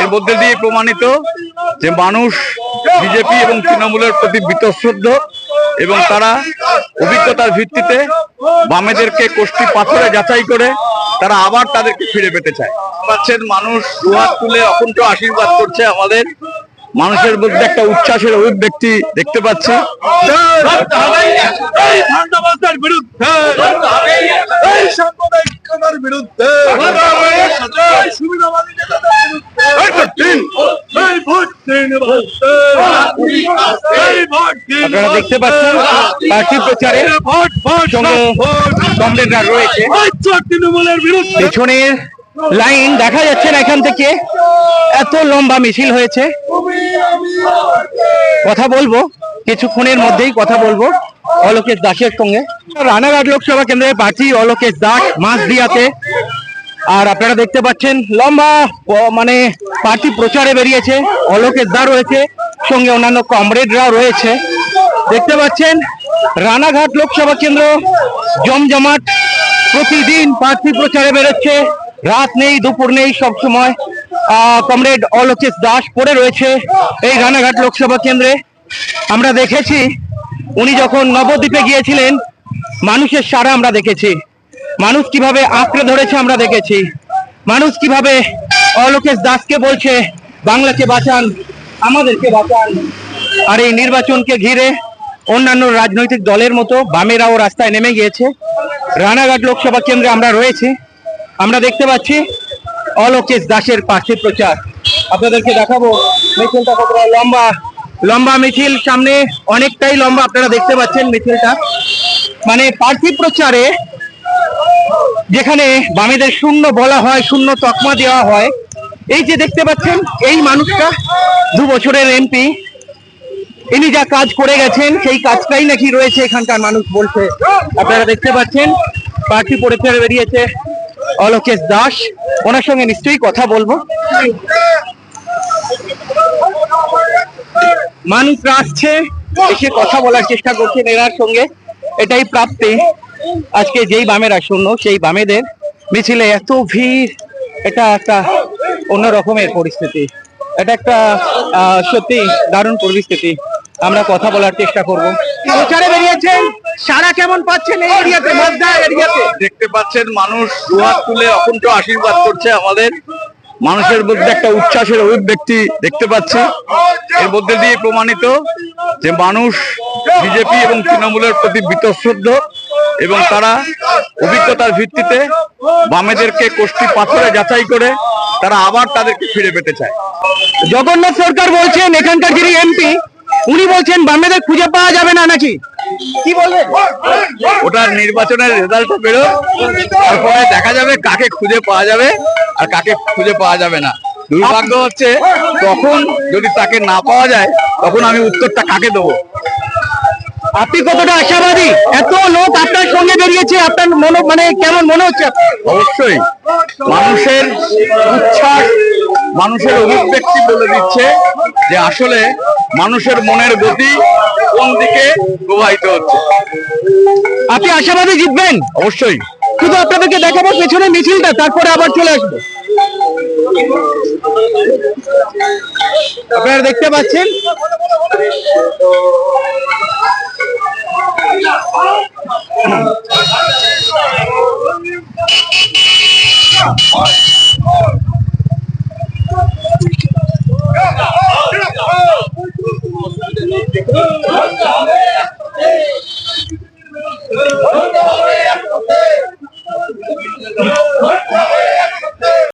এর মধ্যে দিয়ে প্রমাণিত যে মানুষ বিজেপি এবং তৃণমূলের প্রতি বীতশ্রদ্ধ এবং তারা অভিজ্ঞতার ভিত্তিতে বামেদেরকে কোষ্ঠী পাথরে যাচাই করে তারা আবার তাদেরকে ফিরে পেতে চায়। পাচ্ছেন মানুষ দুহাত তুলে অকুণ্ঠ আশীর্বাদ করছে আমাদের। মানুষের মধ্যে একটা উচ্ছ্বাসের অভিব্যক্তি দেখতে পাচ্ছি। বিরুদ্ধে বিরুদ্ধে আপনারা দেখতে পাচ্ছেন প্রার্থী প্রচারে কমরেডরা রয়েছে। তৃণমূলের বিরুদ্ধে। পেছনের লাইন দেখা যাচ্ছে না এখান থেকে। এত লম্বা মিছিল হয়েছে। কথা বলব কিছুক্ষণের মধ্যেই কথা বলব। অলোকেশ দাসের সঙ্গে। রানাঘাট লোকসভা কেন্দ্রের প্রার্থী অলোকেশ দাস মাস দিয়াতে আর আপনারা দেখতে পাচ্ছেন লম্বা মানে পার্টি প্রচারে বেরিয়েছে। অলোকেশ দা রয়েছে সঙ্গে অন্যান্য কমরেডরাও রয়েছে। দেখতে পাচ্ছেন, রানাঘাট লোকসভা কেন্দ্র জমজমাট, প্রতিদিন প্রার্থী প্রচারে বেরোচ্ছে, রাত নেই, দুপুর নেই সব সময়। কমরেড অলোকেশ দাস পড়ে রয়েছে এই রানাঘাট লোকসভা কেন্দ্রে। আমরা দেখেছি, উনি যখন নবদ্বীপে গিয়েছিলেন, মানুষের সারা আমরা দেখেছি। মানুষ কীভাবে আঁকড়ে ধরেছে আমরা দেখেছি। মানুষ কীভাবে অলোকেশ দাসকে বলছে, বাংলাকে বাঁচান, আমাদেরকে বাঁচান। আর এই নির্বাচনকে ঘিরে অন্যান্য রাজনৈতিক দলের মতো বামেরাও রাস্তায় নেমে গিয়েছে। রানাঘাট লোকসভা কেন্দ্রে আমরা রয়েছি। আমরা দেখতে পাচ্ছি অলোকেশ দাসের প্রার্থী প্রচার। আপনাদেরকে দেখাবো মিছিলটা কতটা লম্বা। লম্বা মিছিল সামনে অনেকটাই লম্বা, আপনারা দেখতে পাচ্ছেন মিছিলটা। মানে প্রার্থী প্রচারে যেখানে বামেদের শূন্য বলা হয়, শূন্য তকমা দেওয়া হয়, এই যে দেখতে পাচ্ছেন, এই মানুষটা দু বছরের এমপি। ইনি যা কাজ করে গেছেন, সেই কাজটাই নাকি রয়েছে এখানকার মানুষ বলছে। আপনারা দেখতে পাচ্ছেন প্রার্থী পরিচয় বেরিয়েছে অলোকেশ দাস। ওনার সঙ্গে নিশ্চয়ই কথা বলব। মানুষরা আসছে, এসে কথা বলার চেষ্টা করছেন এনার সঙ্গে। এটাই প্রাপ্তি। আজকে যেই বামেরা শূন্য সেই বামেদের মিছিলে এত ভিড়, এটা একটা অন্য রকমের পরিস্থিতি। এটা একটা সত্যি দারুণ পরিস্থিতি। আমরা কথা বলার চেষ্টা করব। প্রচারে বেরিয়েছেন। সারা কেমন পাচ্ছেন এই এরিয়াতে মধ্যা এরিয়াতে? দেখতে পাচ্ছেন মানুষ দুহাত তুলে অকুণ্ঠ আশীর্বাদ করছে আমাদের। মানুষের মধ্যে একটা উচ্ছ্বাসের অভিব্যক্তি দেখতে পাচ্ছি। এর মধ্যে দিয়ে প্রমাণিত যে মানুষ বিজেপি এবং তৃণমূলের প্রতি বীতশ্রদ্ধ এবং তারা অভিজ্ঞতার ভিত্তিতে বামেদেরকে কোষ্ঠী পাথরে যাচাই করে তারা আবার তাদেরকে ফিরে পেতে চায়। জগন্নাথ সরকার বলছেন এখানকার যিনি এমপি উনি বলছেন, বামেদের খুঁজে পাওয়া যাবে না নাকি? কি বলবেন? ওটার নির্বাচনের রেজাল্ট বেরো, তারপরে দেখা যাবে কাকে খুঁজে পাওয়া যাবে আর কাকে খুঁজে পাওয়া যাবে না। দুর্ভাগ্য হচ্ছে, তখন যদি তাকে না পাওয়া যায়, তখন আমি উত্তরটা কাকে দেবো? আপনি কতটা আশাবাদী? এত লোক আপনার সঙ্গে বেরিয়েছে আপনার মনে মানে কেমন মনে হচ্ছে? অবশ্যই। মানুষের উচ্ছ্বাস মানুষের অভিব্যক্তি বলে দিচ্ছে যে আসলে মানুষের মনের গতি কোন দিকে প্রবাহিত হচ্ছে। আপনি আশাবাদী জিতবেন? অবশ্যই। শুধু আপনাদেরকে দেখাবো পেছনে মিছিলটা তারপরে আবার চলে আসব। আপনারা দেখতে পাচ্ছেন? Vamos!